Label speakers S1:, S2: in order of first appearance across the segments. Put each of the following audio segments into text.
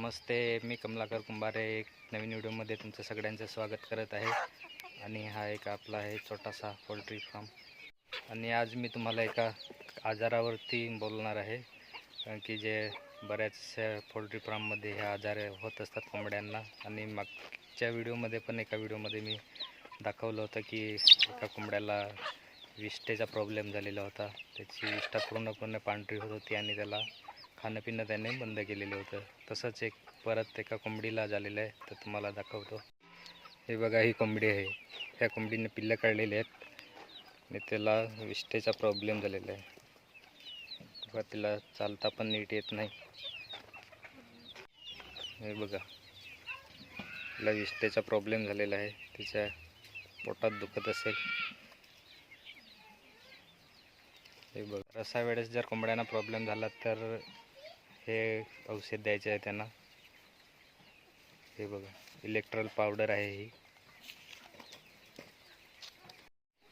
S1: नमस्ते मी कमलाकर कुंभारे. एक नवीन व्हिडिओमध्ये तुमचं सगळ्यांचं स्वागत करत आहे. आणि हा एक आपला आहे छोटासा पोल्ट्री फार्म. आणि आज मी तुम्हाला एका आजारावरती बोलणार आहे. कारण की जे बऱ्याचशा पोल्ट्री फार्ममध्ये हे आजार होत असतात कोंबड्यांना. आणि मागच्या व्हिडिओमध्ये पण एका व्हिडिओमध्ये मी दाखवलं होतं की एका कोंबड्याला विष्टेचा प्रॉब्लेम झालेला होता. त्याची विष्ठा पूर्णपणे पांढरी होत होती आणि त्याला खाणं पिणं त्याने बंद केलेलं होतं. तसंच एक परत एका कोंबडीला झालेलं आहे तर तुम्हाला दाखवतो. हे बघा ही कोंबडी आहे. ह्या कोंबडीने पिल्लं काढलेली आहेत. आणि त्याला विष्टेचा प्रॉब्लेम झालेला आहे. बघा तिला चालता पण नीट येत नाही. हे बघा. तिला विष्टेचा प्रॉब्लेम झालेला आहे. तिच्या पोटात दुखत असेल. हे बघा. असा वेळेस जर कोंबड्यांना प्रॉब्लेम झाला तर हे औषध द्यायचे आहे त्यांना. हे बघा इलेक्ट्रॉल पावडर आहे ही.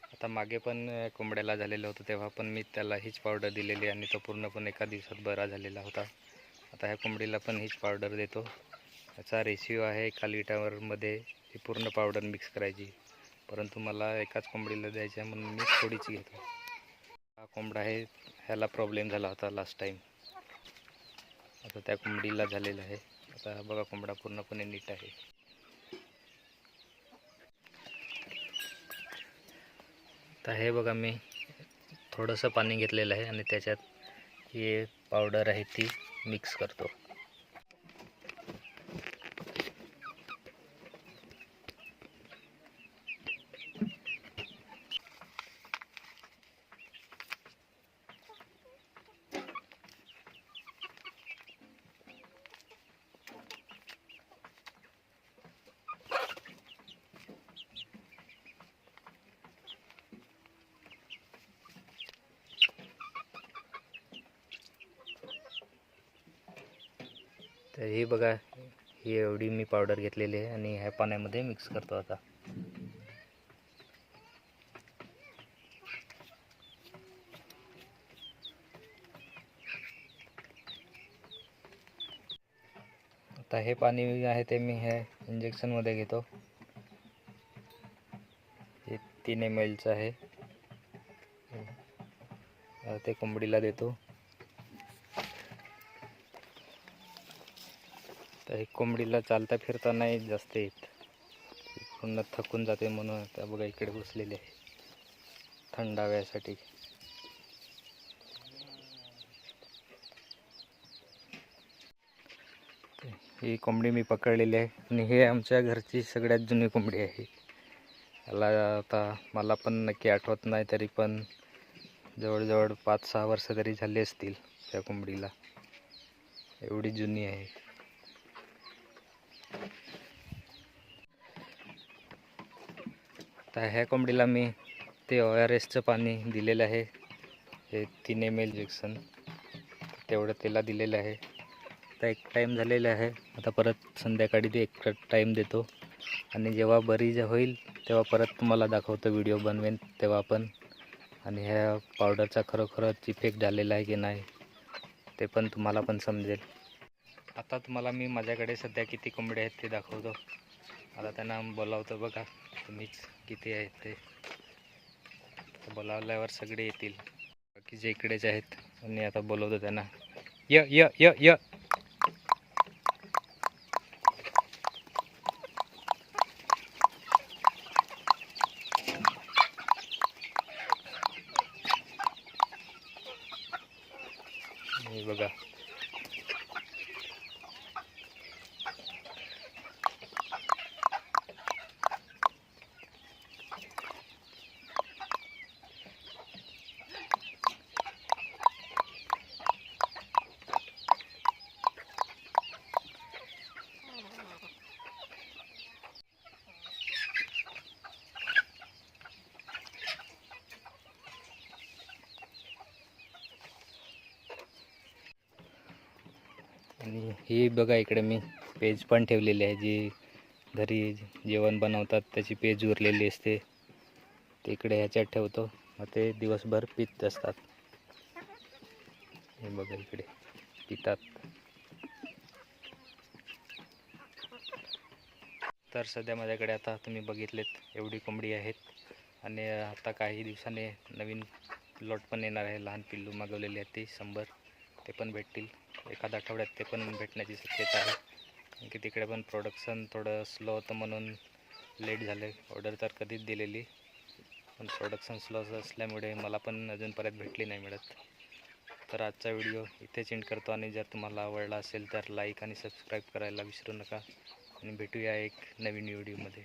S1: आता मागे पण कोंबड्याला झालेलं होतं तेव्हा पण मी त्याला हीच पावडर दिलेली आणि तो पूर्णपणे एका दिवसात बरा झालेला होता. आता ह्या कोंबडीला पण हीच पावडर देतो. याचा रेशिओ आहे एका लिटरमध्ये ही पूर्ण पावडर मिक्स करायची. परंतु मला एकाच कोंबडीला द्यायची आहे म्हणून मी थोडीच घेतो हा कोंबडा आहे ह्याला प्रॉब्लेम झाला होता लास्ट टाईम आता त्या कोंबडीला झालेला आहे. आता हा बघा कोंबडा पूर्णपणे नीट आहे. तर हे बघा मी थोडंसं पाणी घेतलेलं आहे आणि त्याच्यात ही पावडर आहे ती मिक्स करतो. तर ही बघा ही एवढी मी पावडर घेतलेली आहे आणि ह्या पाण्यामध्ये मिक्स करतो आता. आता हे पाणी आहे ते मी हे इंजेक्शनमध्ये घेतो. हे तीन एम एलचं आहे. ते कोंबडीला देतो. तर हे कोंबडीला चालता फिरता नाही जास्त येत. पूर्ण थकून जाते म्हणून आता बघा इकडे बसलेले आहे. थंडाव्यासाठी ही कोंबडी मी पकडलेली आहे आणि हे आमच्या घरची सगळ्यात जुनी कोंबडी आहे. याला आता मला पण नक्की आठवत नाही तरी पण जवळजवळ पाच सहा वर्ष तरी झाली असतील त्या कोंबडीला. एवढी जुनी आहे. तर ह्या कोंबडीला मी ते ओ आर एसचं पाणी दिलेलं आहे. हे तीन एम एल इंजेक्शन तेवढं त्याला दिलेलं आहे. आता एक टाईम झालेला आहे. आता परत संध्याकाळी ते एक टाईम देतो. आणि जेव्हा बरी जे होईल तेव्हा परत तुम्हाला दाखवतो व्हिडिओ बनवेन तेव्हा पण. आणि ह्या पावडरचा खरोखरच इफेक्ट झालेला आहे की नाही ते पण तुम्हाला पण समजेल. आता तुम्हाला मी माझ्याकडे सध्या किती कोंबड्या आहेत ते दाखवतो. आता त्यांना बोलावतो बघा तुम्हीच किती आहेत ते. बोलावल्यावर सगळे येतील. बाकी जे इकडेच आहेत आणि आता बोलवतो त्यांना. य य य य. बघा. आणि ही बघा इकडे मी पेज पण ठेवलेली आहे जी घरी जेवण बनवतात त्याची पेज उरलेली असते. ते इकडे ह्याच्यात ठेवतो. मग ते दिवसभर पित असतात. हे बघा इकडे पितात. तर सध्या माझ्याकडे आता तुम्ही बघितलेत एवढी कोंबडी आहेत. आणि आता काही दिवसाने नवीन लॉट पण येणार आहे. लहान पिल्लू मागवलेली आहेत ती शंभर. ते पण भेटतील. एखाद आठवड्यात ते पण भेटण्याची शक्यता आहे. कारण की तिकडे पण प्रोडक्शन थोडं स्लो होतं म्हणून लेट झालं ऑर्डर तर कधीच दिलेली. पण प्रोडक्शन स्लो असल्यामुळे मला पण अजूनपर्यंत भेटली नाही मिळत. तर आजचा व्हिडिओ इथेच एंड करतो आणि जर तुम्हाला आवडला असेल तर लाईक आणि सबस्क्राईब करायला विसरू नका. आणि भेटूया एक नवीन व्हिडिओमध्ये